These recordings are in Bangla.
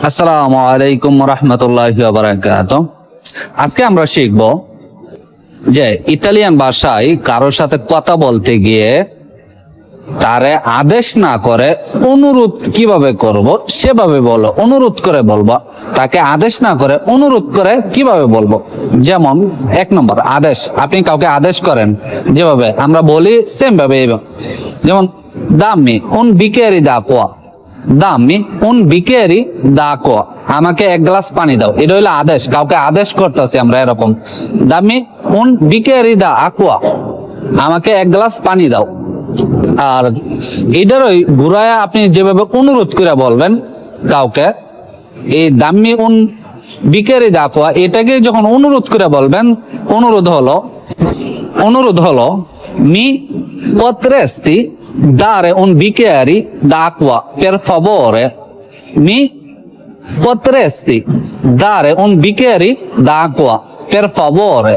আসসালামু আলাইকুম রহমতুল্লাহ বারাকাত আজকে আমরা শিখব যে ইটালিয়ান ভাষায় কারোর সাথে কথা বলতে গিয়ে তারে আদেশ না করে অনুরোধ কীভাবে করব, সেভাবে বলো, অনুরোধ করে বলব। তাকে আদেশ না করে অনুরোধ করে কীভাবে বলব? যেমন, এক নম্বর, আদেশ। আপনি কাউকে আদেশ করেন, যেভাবে আমরা বলি সেম ভাবে যেমন দামি উন বিকেরি দা কোয়া। দামি উন বিকেরি দা কোয়া আমাকে এক গ্লাস পানি দাও। এটা হলো আদেশ, কাউকে আদেশ করতেছি আমরা এরকম। দামি উন বিকেরি দা আকোয়া আমাকে এক গ্লাস পানি দাও। আর এটার ওই ঘুরায় আপনি যেভাবে অনুরোধ করে বলবেন কাউকে, এই দামি উন বিকেরি দাকোয়া এটাকে যখন অনুরোধ করে বলবেন, অনুরোধ হলো অনুরোধ হলো, মি potresti dare un bicchiere d'acqua, per favore? Mi potresti dare un bicchiere d'acqua, per favore?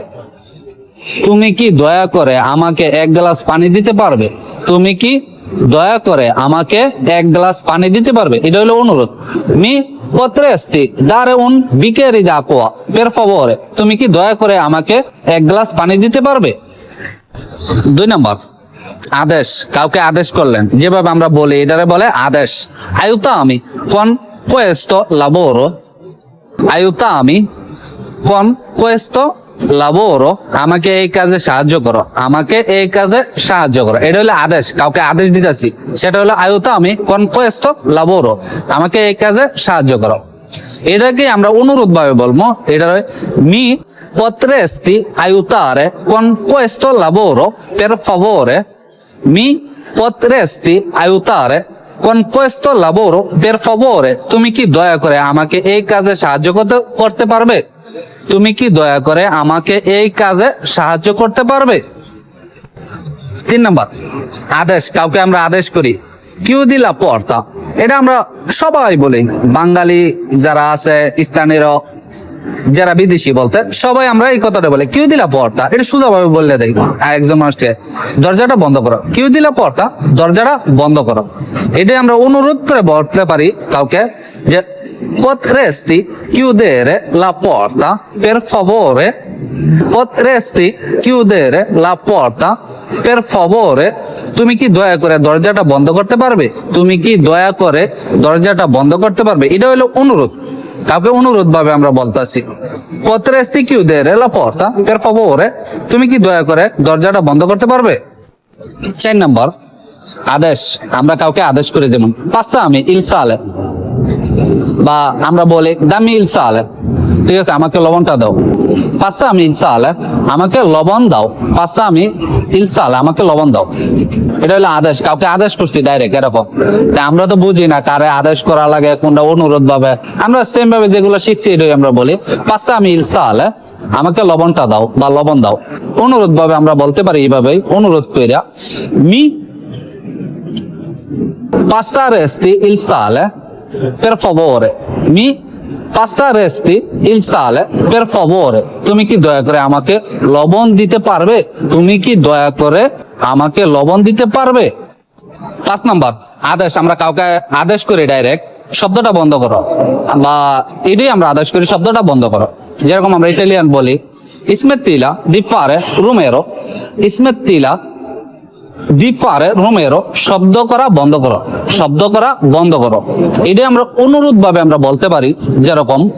তুমি কি দয়া করে আমাকে এক গ্লাস পানি দিতে পারবে? তুমি কি দয়া করে আমাকে এক গ্লাস পানি দিতে পারবে? এটা হলো অনুরোধ। মি পত্রে আসতি দারে উন বিকেরি দাকুয়া, পের ফবরে। তুমি কি দয়া করে আমাকে এক গ্লাস পানি দিতে পারবে? দুই নম্বর। আদেশ, কাউকে আদেশ করলেন। যেভাবে আমরা বলি, এটারে বলে আদেশ। আয়ুতা আমি কোন questo lavoro aiutami con questo lavoro আমাকে এই কাজে সাহায্য করো, আমাকে এই কাজে সাহায্য করো। এটা হলো আদেশ, কাউকে আদেশ দিতেছি। সেটা হলো আয়ুতা আমি con questo lavoro আমাকে এই কাজে সাহায্য করো। এটাকে আমরা অনুরোধ ভাবে বলব, এটা মি potresti aiutare con questo lavoro per favore mi potresti aiutare con questo lavoro, per favore তুমি কি দয়া করে আমাকে এই কাজে সাহায্য করতে করতে পারবে তুমি কি দয়া করে আমাকে এই কাজে সাহায্য করতে পারবে তিন নম্বর আদেশ কাউকে আমরা আদেশ করি কিউ দিলা পর্তা এটা আমরা সবাই বলি বাঙালি যারা আছে স্থানীয় যারা বিদেশি বলতে, সবাই আমরা এই কথাটা বলে, কিউ দিলা পর্তা এটা সোজাভাবে বললে দেখ একজন মানুষকে, দরজাটা বন্ধ করো। কিউ দিলা পর্তা দরজাটা বন্ধ করো। এটাই আমরা অনুরোধ করে বলতে পারি কাউকে যে potresti chiudere la porta per favore potresti chiudere la porta per favore তুমি কি দয়া করে দরজাটা বন্ধ করতে পারবে? তুমি কি দয়া করে দরজাটা বন্ধ করতে পারবে? এটা হলো অনুরোধ। কাউকে অনুরোধ ভাবে আমরা বলতেছি। কিউ দে রে? porta পের favore তুমি কি দয়া করে দরজাটা বন্ধ করতে পারবে? চার নম্বর, আদেশ, আমরা কাউকে আদেশ করে যেমন, পাঁচটা আমি ইলসালে, বা আমরা বলি দামি ইলসালে। ঠিক আছে, আমাকে লবণটা দাও। পাঁচটা আমি ইলসালে আমাকে লবণ দাও। পাঁচটা আমি ইলসালে আমাকে লবণ দাও। এটা হলো আদেশ, কাউকে আদেশ করছি ডাইরেক্ট এরকম। আমরা তো বুঝি না কারে আদেশ করা লাগে, কোনটা অনুরোধ ভাবে আমরা সেম ভাবে যেগুলো শিখছি, এটাই আমরা বলি। পাঁচটা আমি ইলসালে আমাকে লবণটা দাও বা লবণ দাও। অনুরোধ ভাবে আমরা বলতে পারি এইভাবেই, অনুরোধ কইরা। মি passeresti il sale per favore mi il sale per favore, তুমি কি দয়া করে আমাকে লবণ দিতে পারবে? তুমি কি দয়া করে আমাকে লবণ দিতে পারবে? পাঁচ নাম্বার, আদেশ, আমরা কাউকে আদেশ করি ডাইরেক্ট শব্দটা বন্ধ করো। বা এটাই আমরা আদেশ করি, শব্দটা বন্ধ করো। যেরকম আমরা ইটালিয়ান বলি, ইসমেত্তিলা দিফারে রুমেরো, ইসমেত্তিলা দিপারে রোমেরো eh, শব্দ করা বন্ধ করো, শব্দ করা বন্ধ করো। এটা আমরা অনুরোধ আমরা বলতে পারি, যেরকম,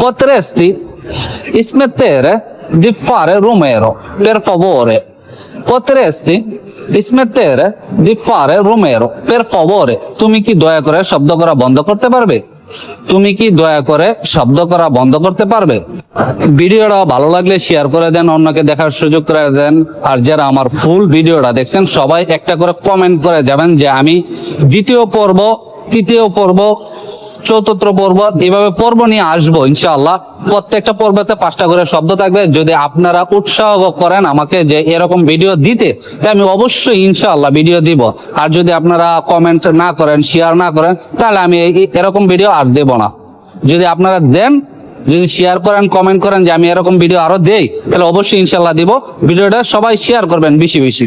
পত্রে স্থি ইসমেতে দিফারে রোমেরো পের ফবরে পত্রে স্থি ইসমেতে দিফারে রোমেরো পের ফবরে তুমি কি দয়া করে শব্দ করা বন্ধ করতে পারবে? তুমি কি দয়া করে শব্দ করা বন্ধ করতে পারবে? ভিডিওটা ভালো লাগলে শেয়ার করে দেন, অন্যকে দেখার সুযোগ করে দেন। আর যারা আমার ফুল ভিডিওটা দেখছেন, সবাই একটা করে কমেন্ট করে যাবেন যে আমি দ্বিতীয় পর্ব, তৃতীয় পর্ব চতুর্থ পর্ব এভাবে পর্ব নিয়ে আসব, ইনশাআল্লাহ। প্রত্যেকটা পর্বতে পাঁচটা করে শব্দ থাকবে। যদি আপনারা উৎসাহ করেন আমাকে যে এরকম ভিডিও দিতে আমি অবশ্যই ইনশাআল্লাহ ভিডিও দিব। আর যদি আপনারা কমেন্ট না করেন শেয়ার না করেন, তাহলে আমি এরকম ভিডিও আর দেব না। যদি আপনারা দেন, যদি শেয়ার করেন কমেন্ট করেন যে আমি এরকম ভিডিও আরও দেই, তাহলে অবশ্যই ইনশাআল্লাহ দিব। ভিডিওটা সবাই শেয়ার করবেন বেশি বেশি।